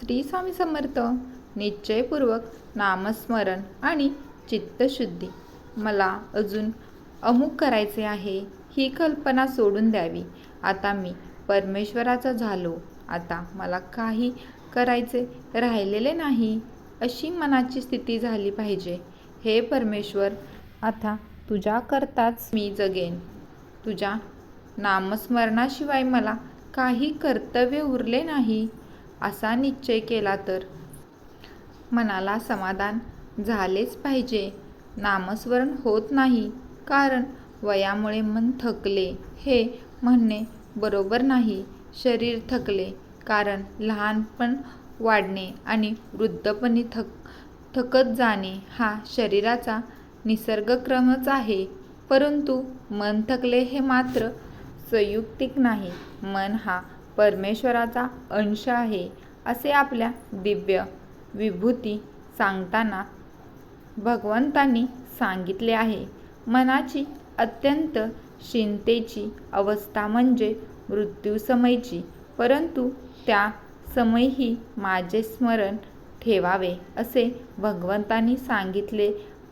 श्री स्वामी समर्थ. निश्चयपूर्वक नामस्मरण आणि चित्तशुद्धी. मला अजून अमुक करायचे आहे ही कल्पना सोडून द्यावी. आता मी परमेश्वराचा झालो. आता मला काही करायचे राहिलेले नाही अशी मनाची स्थिती झाली पाहिजे. हे परमेश्वर आता तुझ्याकरताच मी जगेन. तुझ्या नामस्मरणाशिवाय मला काही कर्तव्य उरले नाही. असा निश्चय केला तर? मनाला समाधान झालेच पाहिजे. नामस्मरण होत नाही कारण वयामुळे मन थकले हे म्हणणे बरोबर नाही. शरीर थकले कारण लहानपण वाढणे आणि वृद्धपणी थक थकत जाणे हा शरीराचा निसर्गक्रमच आहे. परंतु मन थकले हे मात्र संयुक्तिक नाही. मन हा परमेश्वराचा अंश आहे असे आपल्या दिव्य विभूती सांगताना भगवंतांनी सांगितले आहे. मनाची अत्यंत चिंतेची अवस्था म्हणजे मृत्यूसमयची परंतु त्या समयही माझे स्मरण ठेवावे असे भगवंतांनी सांगितले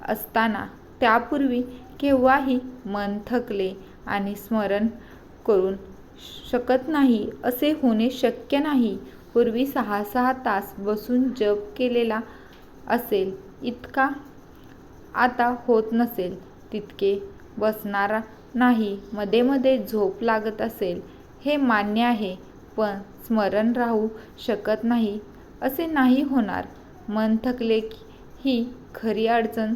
असताना त्यापूर्वी केव्हाही मन थकले आणि स्मरण करून शकत नाही असे होणे शक्य नाही. पूर्वी सहा सहा तास बसून जप केलेला असेल इतका आता होत नसेल. तितके बसणारा नाही मध्ये मध्ये झोप लागत असेल. हे मान्य आहे पण स्मरण राहू शकत नाही असे नाही होणार. मन थकले ही खरी अडचण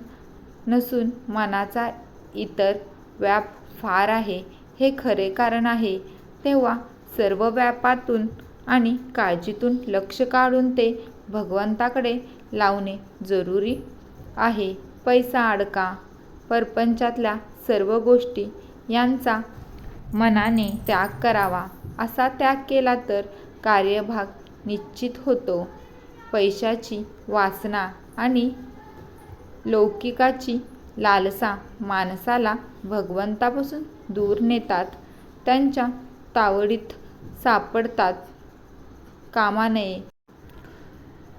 नसून मनाचा इतर व्याप फार आहे. हे खरे कारण आहे. तेव्हा सर्व व्यापातून आणि काळजीतून लक्ष काढून ते भगवंताकडे लावणे जरुरी आहे. पैसा अडका. परपंचातल्या सर्व गोष्टी यांचा मनाने त्याग करावा. असा त्याग केला तर कार्यभाग निश्चित होतो. पैशाची वासना आणि लौकिकाची लालसा माणसाला भगवंतापासून दूर नेतात. त्यांच्या तावडीत सापडतात कामा नये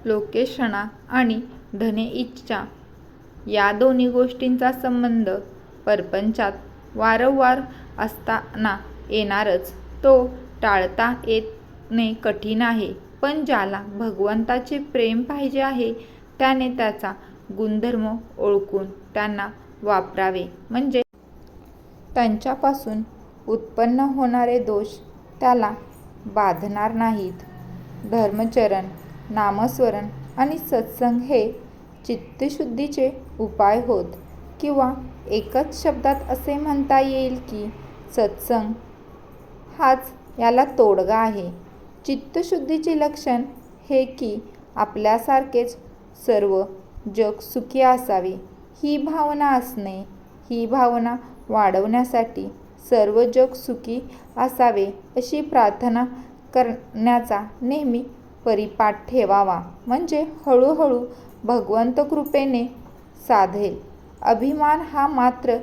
लोकेशणा आणि धने इच्छा या दोन्ही गोष्टींचा संबंध परपंचात वारंवार असताना येणारच. तो टाळता येणे कठीण आहे पण ज्याला भगवंताचे प्रेम पाहिजे आहे त्याने त्याचा गुणधर्म ओळखून त्यांना वापरावे. म्हणजे त्यांच्यापासून उत्पन्न होणारे दोष त्याला बाधणार नाहीत. धर्मचरण नामस्मरण आणि सत्संग हे चित्तशुद्धीचे उपाय होत किंवा एकच शब्दात असे म्हणता येईल की सत्संग हाच याला तोडगा आहे. चित्तशुद्धीचे लक्षण हे की आपल्यासारखेच सर्व जग सुखी असावे ही भावना असणे ही भावना वाढवण्यासाठी सर्व जग सुखी असावे अशी प्रार्थना करण्याचा नेहमी परिपाठ ठेवावा. म्हणजे हळूहळू भगवंत कृपेने साधेल अभिमान हा मात्र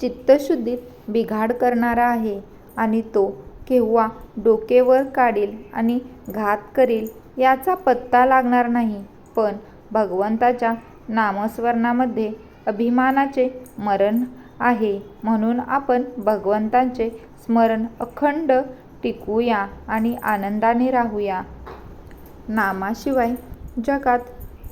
चित्तशुद्धीत बिघाड करणारा आहे आणि तो केव्हा डोकेवर काढील आणि घात करील याचा पत्ता लागणार नाही. पण भगवंताच्या नामस्मरणामध्ये अभिमानाचे मरण आहे. म्हणून आपण भगवंतांचे स्मरण अखंड टिकवूया आणि आनंदाने राहूया. नामाशिवाय जगात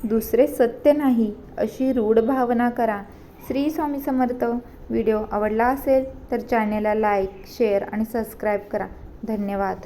दुसरे सत्य नाही अशी रूढ भावना करा. श्री स्वामी समर्थ. व्हिडिओ आवडला असेल तर चॅनेलला लाईक शेअर आणि सबस्क्राईब करा. धन्यवाद.